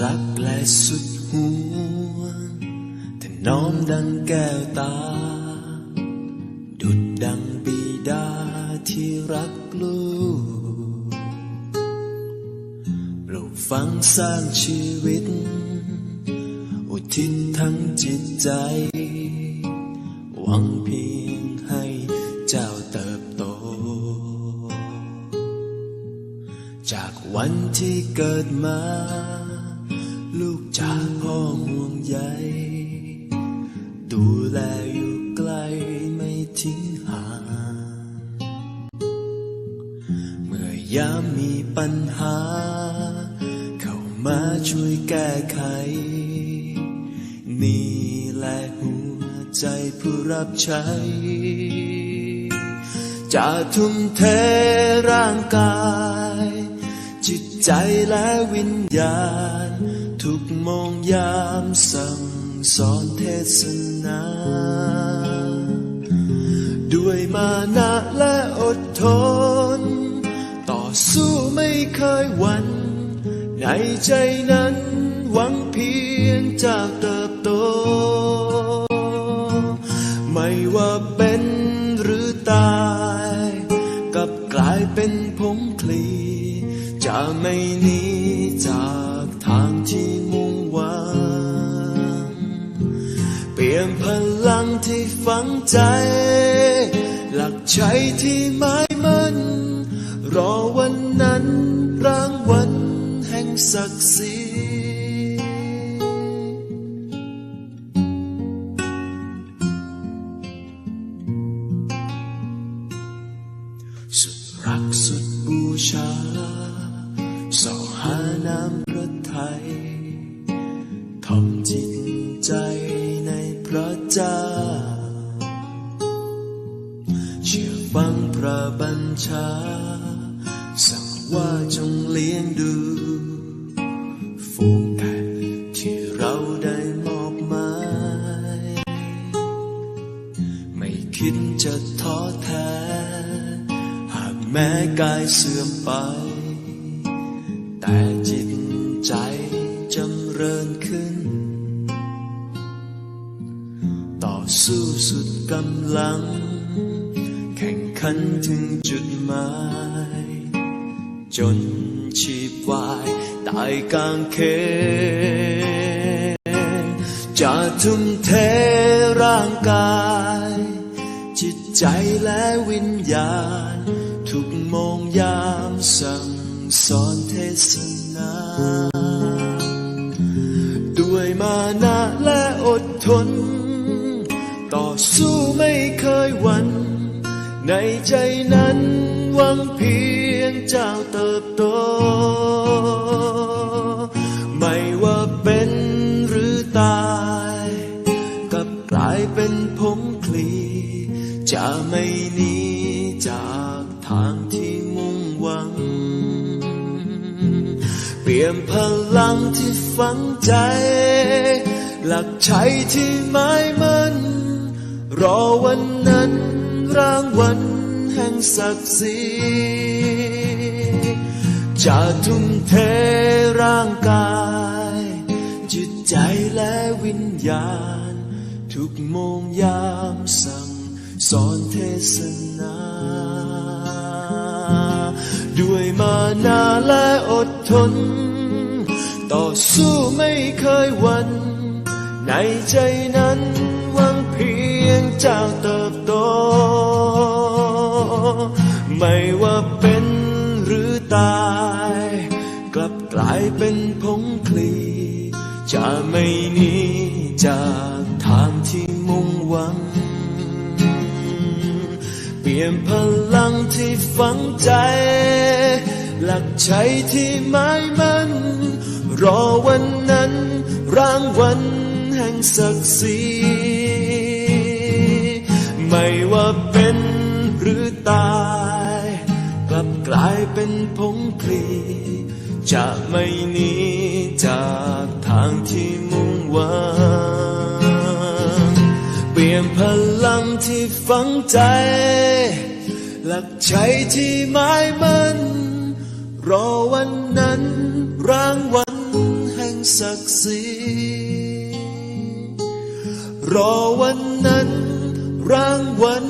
รักและสุดหัวแต่น้อมดังแก้วตา ดุดดังบิดาที่รักลูก ปลูกฝังสร้างชีวิต อุทิศทั้งจิตใจ หวังเพียงให้เจ้าเติบโต จากวันที่เกิดมา ลูกจากพ่อห่วงใยดูแลอยู่ใกลไม่ทิ้งห่าง เมื่อยามมีปัญหา เข้ามาช่วยแก้ไข นี่แหละหัวใจผู้รับใช้จะทุ่มเทร่างกาย จิตใจและวิญญาณ ทุกโมงยามสั่งสอนเทศนา ด้วยมานะและอดทน ต่อสู้ไม่เคยหวั่นในใจนั้นหวังเพียงจะเติบโต ไม่ว่าเป็นหรือตายกับกลายเป็นผงคลี จะไม่หนีจากางที่มุ่งหวังเปลี่ยนพลังที่ฝังใจ หลักใจที่หมายมันรอวันนั้นรางวัลแห่งศักดิ์ศรีสุดรักสุดบูชาสอหาน้ำ เชื่อฟังพระบัญชา สั่งว่าจงเลี้ยงดูฝูงแกะที่เราได้มอบหมาย ไม่คิดจะท้อแท้ หากแม้กายเสื่อมไป แต่จิตใจจำเริญขึ้น ต่อสู้สุดกำลัง ข่งขันถึงจุดหมาย จนชีพวายตายกลางเขนจะทุ่มเทร่างกาย จิตใจและวิญญาณ ทุกโมงยามสั่งสอนเทศนาด้วยมานะและอดทน ต่อสู้ไม่ ในใจนั้นหวังเพียงเจ้าเติบโต ไม่ว่าเป็นหรือตายกับกลายเป็นผงคลี จะไม่หนีจากทางที่มุ่งหวัง เปลี่ยนพลังที่ฝังใจ หลักใจที่หมายมัน รอวันนั้น รางวัลแห่งศักดิ์ศรีจะทุ่มเทร่างกาย จิตใจและวิญญาณ ทุกโมงยามสั่งสอนเทศนา ด้วยมานาและอดทน ต่อสู้ไม่เคยวัน ในใจนั้นหวังเพียงเจ้าเติ ไม่ว่าเป็นหรือตาย กลับกลายเป็นผงคลี จะไม่หนีจากทางที่มุ่งหวัง เปลี่ยนพลังที่ฝังใจ หลักใจที่หมายมันรอวันนั้น รางวัลแห่งศักดิ์ศรี กลายเป็นผงคลีจะไม่หนีจากทางที่มุ่งหวังเปลี่ยนพลังที่ฝังใจ หลักใจที่หมายมันรอวันนั้นรางวัลแห่งศักดิ์ศรีรอวันนั้นรางวัล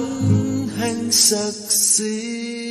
แห่งศักดิ์ศรี